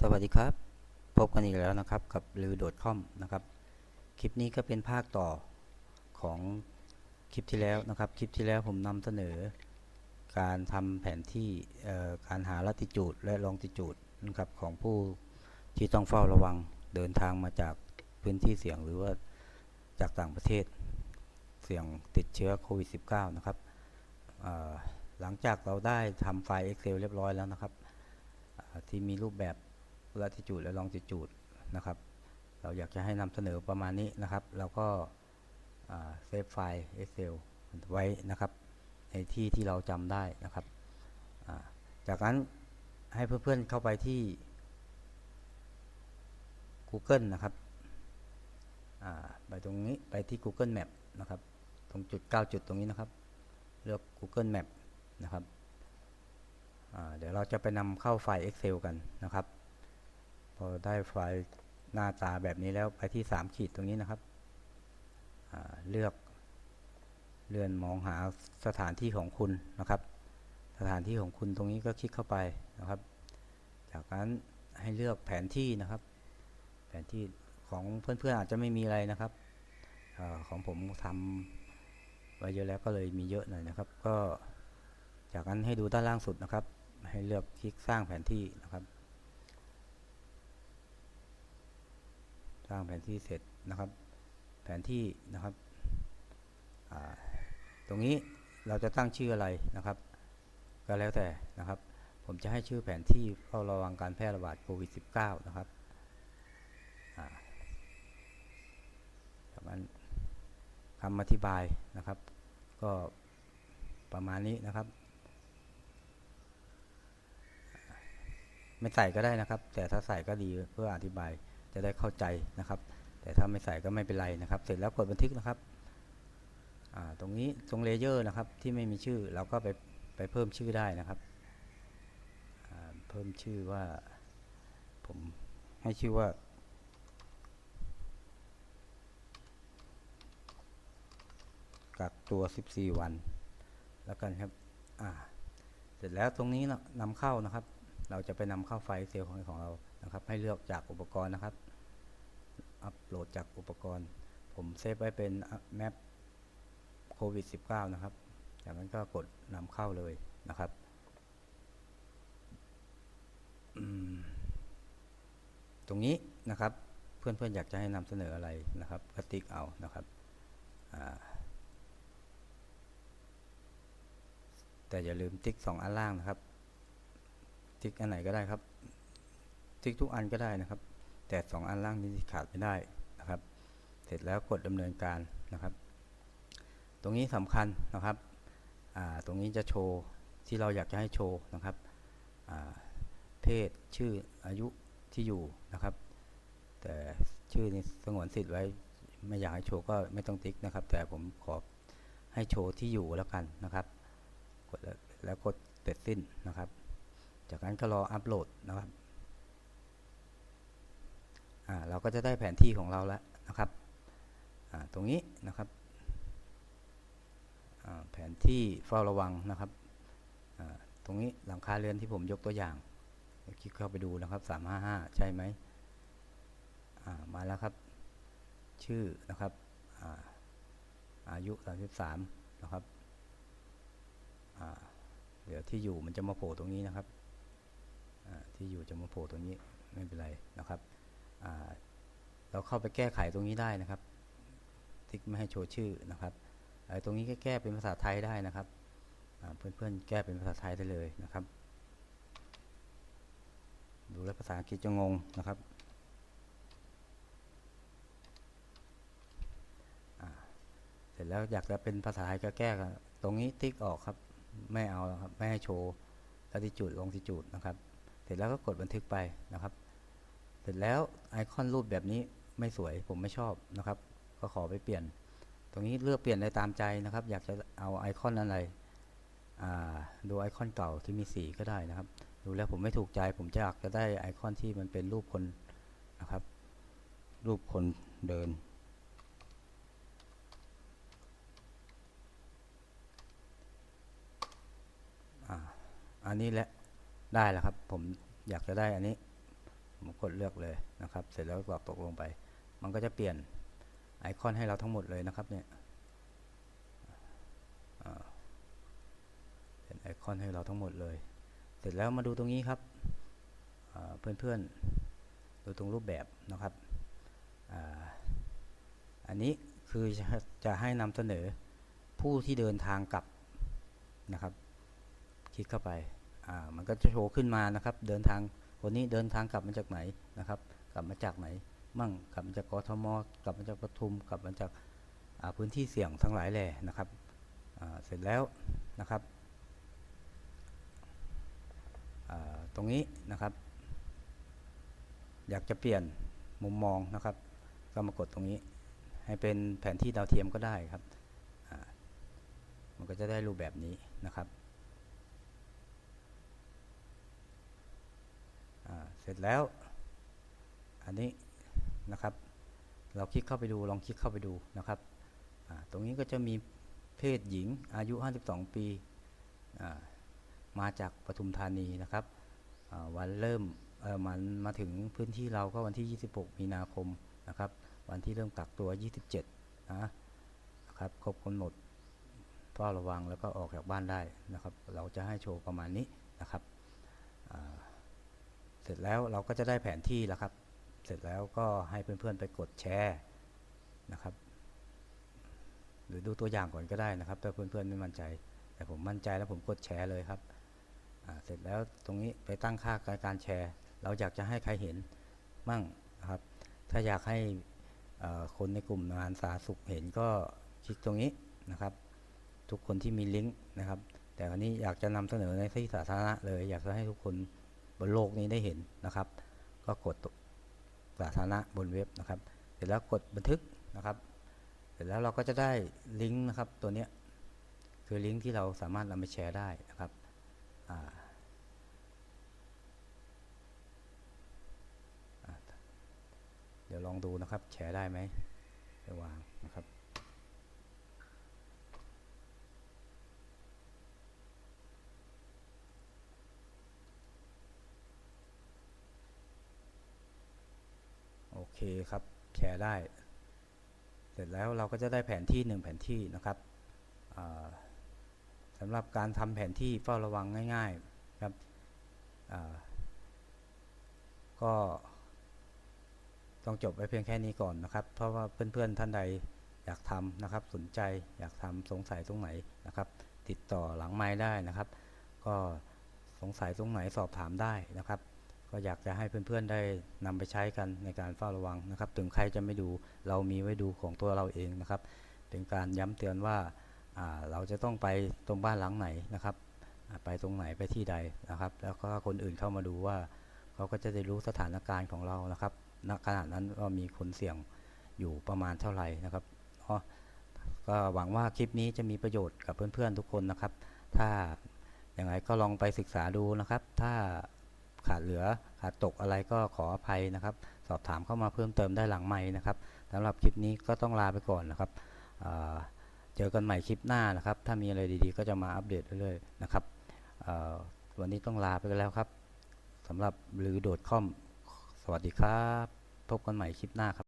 สวัสดีครับ พบกันอีกแล้วนะครับกับลือโดดคอมนะครับ คลิปนี้ก็เป็นภาคต่อของคลิปที่แล้วนะครับ คลิปที่แล้วผมนำเสนอ การทำแผนที่การหาลัติจูดและลองติจูดนะครับของผู้ที่ต้องเฝ้าระวังเดินทางมาจากพื้นที่เสี่ยงหรือว่าจากต่างประเทศเสี่ยงติดเชื้อโควิด -19 นะครับหลังจากเราได้ทำไฟล์ Excel เรียบร้อยแล้วนะครับ ที่มีรูปแบบ latitude และ longitude นะครับ เราอยากจะให้นำเสนอประมาณนี้นะครับ เราก็เซฟไฟล์ Excel ไว้นะครับ ในที่ที่เราจำได้นะครับ จากนั้นให้เพื่อนๆเข้าไปที่ Google นะครับไปตรงนี้ไปที่ Google Map นะครับ ตรงจุด 9 จุดตรงนี้นะครับ เลือก Google Map นะครับ เดี๋ยวเราจะไปนำเข้าไฟล์ Excel กันนะครับ อได้ไฟล์หน้าตาแบบนี้แล้วไปที่3ขีดตรงนี้นะครับ เลือกเลื่อนมองหาสถานที่ของคุณนะครับ สถานที่ของคุณตรงนี้ก็คลิกเข้าไปนะครับ จากนั้นให้เลือกแผนที่นะครับ แผนที่ของเพื่อนๆอาจจะไม่มีอะไรนะครับอของผมทำไว้เยอะแล้วก็เลยมีเยอะหน่อยนะครับ ก็จากนั้นให้ดูด้านล่างสุดนะครับ ให้เลือกคลิกสร้างแผนที่นะครับ ร้างแผนที่เสร็จนะครับ แผนที่นะครับตรงนี้เราจะตั้งชื่ออะไรนะครับ ก็แล้วแต่นะครับ ผมจะให้ชื่อแผนที่เฝ้าระวังการแพร่ระบาดโควิด -19 นะครับมันคำอธิบายนะครับ ก็ประมาณนี้นะครับ ไม่ใส่ก็ได้นะครับ แต่ถ้าใส่ก็ดีเพื่ออธิบาย จะได้เข้าใจนะครับ แต่ถ้าไม่ใส่ก็ไม่เป็นไรนะครับ เสร็จแล้วกดบันทึกนะครับตรงนี้ตรงเลเยอร์นะครับที่ไม่มีชื่อเราก็ไปไปเพิ่มชื่อได้นะครับเพิ่มชื่อว่าผมให้ชื่อว่ากักตัว 14 วัน แล้วกันครับเสร็จแล้วตรงนี้นำเข้านะครับ เราจะไปนำเข้าไฟล์เซลล์ของของเรานะครับ ให้เลือกจากอุปกรณ์นะครับ อัปโหลดจากอุปกรณ์ ผมเซฟไว้เป็นแมปโควิด -19 นะครับ จากนั้นก็กดนำเข้าเลยนะครับตรงนี้นะครับ เพื่อนๆอยากจะให้นำเสนออะไรนะครับก็ติ๊กเอานะครับแต่อย่าลืมติ๊กสองอันล่างนะครับ ติ๊กอันไหนก็ได้ครับ ติ๊กทุกอันก็ได้นะครับ แต่สองอันล่างนี้ขาดไม่ได้นะครับ เสร็จแล้วกดดำเนินการนะครับ ตรงนี้สำคัญนะครับ ตรงนี้จะโชว์ที่เราอยากจะให้โชว์นะครับ เพศชื่ออายุที่อยู่นะครับ แต่ชื่อนี้สงวนสิทธิ์ไว้ไม่อยากให้โชว์ก็ไม่ต้องติ๊กนะครับ แต่ผมขอให้โชว์ที่อยู่แล้วกันนะครับ กดแล้วกดเสร็จสิ้นนะครับ จากนั้นก็รออัปโหลดนะครับเราก็จะได้แผนที่ของเราแล้วนะครับ ตรงนี้นะครับ แผนที่เฝ้าระวังนะครับ ตรงนี้หลังคาเรือนที่ผมยกตัวอย่าง คลิกเข้าไปดูนะครับ 355 ใช่ไหม มาแล้วครับ ชื่อนะครับอาอายุ 33 นะครับ เดี๋ยวที่อยู่มันจะมาโผล่ตรงนี้นะครับ ที่อยู่จะมาโผล่ตรงนี้ไม่เป็นไรนะครับเราเข้าไปแก้ไขตรงนี้ได้นะครับ ติ๊กไม่ให้โชว์ชื่อนะครับตรงนี้ก็แก้เป็นภาษาไทยได้นะครับอ่าเพื่อนๆแก้เป็นภาษาไทยได้เลยนะครับ ดูแลภาษาอังกฤษจะงงนะครับเสร็จแล้วอยากจะเป็นภาษาไทยก็แก้ตรงนี้ติ๊กออกครับ ไม่เอาแล้วครับไม่ให้โชว์ลัติจูดลงติจูดนะครับ ร็จแล้วก็กดบันทึกไปนะครับ เสร็จแล้วไอคอนรูปแบบนี้ไม่สวยผมไม่ชอบนะครับ ก็ขอไปเปลี่ยน ตรงนี้เลือกเปลี่ยนได้ตามใจนะครับ อยากจะเอาไอคอนอะไรดูไอคอนเก่าที่มีสีก็ได้นะครับ ดูแล้วผมไม่ถูกใจ ผมจะอยากจะได้ไอคอนที่มันเป็นรูปคนนะครับ รูปคนเดิน อันนี้แหละ ได้แล้วครับ ผมอยากจะได้อันนี้ ผมกดเลือกเลยนะครับ เสร็จแล้วก็กรอกตกลงไป มันก็จะเปลี่ยนไอคอนให้เราทั้งหมดเลยนะครับเนี่ยเป็นไอคอนให้เราทั้งหมดเลย เสร็จแล้วมาดูตรงนี้ครับเพื่อนๆดูตรงรูปแบบนะครับอ,อันนี้คือจะจะให้นำเสนอผู้ที่เดินทางกลับนะครับ คลิกเข้าไป มันก็จะโชว์ขึ้นมานะครับ เดินทางคนนี้เดินทางกลับมาจากไหนนะครับ กลับมาจากไหน มั่งกลับมาจากกทมกลับมาจากปทุม กลับมาจากพื้นที่เสี่ยงทั้งหลายแหล่นะครับเสร็จแล้วนะครับตรงนี้นะครับ อยากจะเปลี่ยนมุมมองนะครับ ก็มากดตรงนี้ ให้เป็นแผนที่ดาวเทียมก็ได้ครับมันก็จะได้รูปแบบนี้นะครับ อ่า เสร็จแล้ว อันนี้นะครับ เราคลิกเข้าไปดูลองคลิกเข้าไปดูนะครับ ตรงนี้ก็จะมีเพศหญิงอายุ 52 ปีอ่ามาจากปทุมธานีนะครับวันเริ่มมันมาถึงพื้นที่เราก็วันที่ 26 มีนาคมนะครับ วันที่เริ่มกักตัว 27 นะนะครับครบกำหนดเฝ้าระวังแล้วก็ออกจากบ้านได้นะครับ เราจะให้โชว์ประมาณนี้นะครับ เสร็จแล้วเราก็จะได้แผนที่แล้วครับ เสร็จแล้วก็ให้เพื่อนๆไปกดแชร์นะครับ หรือดูตัวอย่างก่อนก็ได้นะครับ ถ้าเพื่อนๆไม่มั่นใจ แต่ผมมั่นใจแล้วผมกดแชร์เลยครับ เสร็จแล้วตรงนี้ไปตั้งค่าการการแชร์ เราอยากจะให้ใครเห็นมั่งนะครับ ถ้าอยากให้คนในกลุ่มงานสาธารณสุขเห็นก็คลิกตรงนี้นะครับ ทุกคนที่มีลิงก์นะครับ แต่วันนี้อยากจะนำเสนอในที่สาธารณะเลย อยากจะให้ทุกคน บนโลกนี้ได้เห็นนะครับ ก็กดสาธารณะบนเว็บนะครับ เสร็จแล้วกดบันทึกนะครับ เสร็จแล้วเราก็จะได้ลิงก์นะครับตัวนี้คือลิงก์ที่เราสามารถนำไปแชร์ได้นะครับเดี๋ยวลองดูนะครับ แชร์ได้ไหมไปวางนะครับ คครับแชร์ได้ เสร็จแล้วเราก็จะได้แผนที่หนึ่งแผนที่นะครับสำหรับการทำแผนที่เฝ้าระวังง่าย ๆครับก็ต้องจบไว้เพียงแค่นี้ก่อนนะครับ เพราะว่าเพื่อนๆท่านใดอยากทำนะครับ สนใจอยากทำสงสัยตรงไหนนะครับ ติดต่อหลังไม้ได้นะครับ ก็สงสัยตรงไหนสอบถามได้นะครับ ก็อยากจะให้เพื่อนๆได้นำไปใช้กันในการเฝ้าระวังนะครับ ถึงใครจะไม่ดูเรามีไว้ดูของตัวเราเองนะครับ เป็นการย้ำเตือนว่าเราจะต้องไปตรงบ้านหลังไหนนะครับ ไปตรงไหนไปที่ใดนะครับ แล้วก็คนอื่นเข้ามาดูว่า เขาก็จะได้รู้สถานการณ์ของเรานะครับณขณะนั้นว่ามีคนเสี่ยงอยู่ประมาณเท่าไหร่นะครับก็หวังว่าคลิปนี้จะมีประโยชน์กับเพื่อนๆทุกคนนะครับ ถ้าอย่างไรก็ลองไปศึกษาดูนะครับ ถ้า ขาดเหลือขาดตกอะไรก็ขออภัยนะครับ สอบถามเข้ามาเพิ่มเติมได้หลังไม้นะครับสำหรับคลิปนี้ก็ต้องลาไปก่อนนะครับเจอกันใหม่คลิปหน้านะครับ ถ้ามีอะไรดีๆ ก็จะมาอัปเดตเรื่อยๆนะครับวันนี้ต้องลาไปกันแล้วครับสำหรับหรือโดดคอม สวัสดีครับ พบกันใหม่คลิปหน้าครับ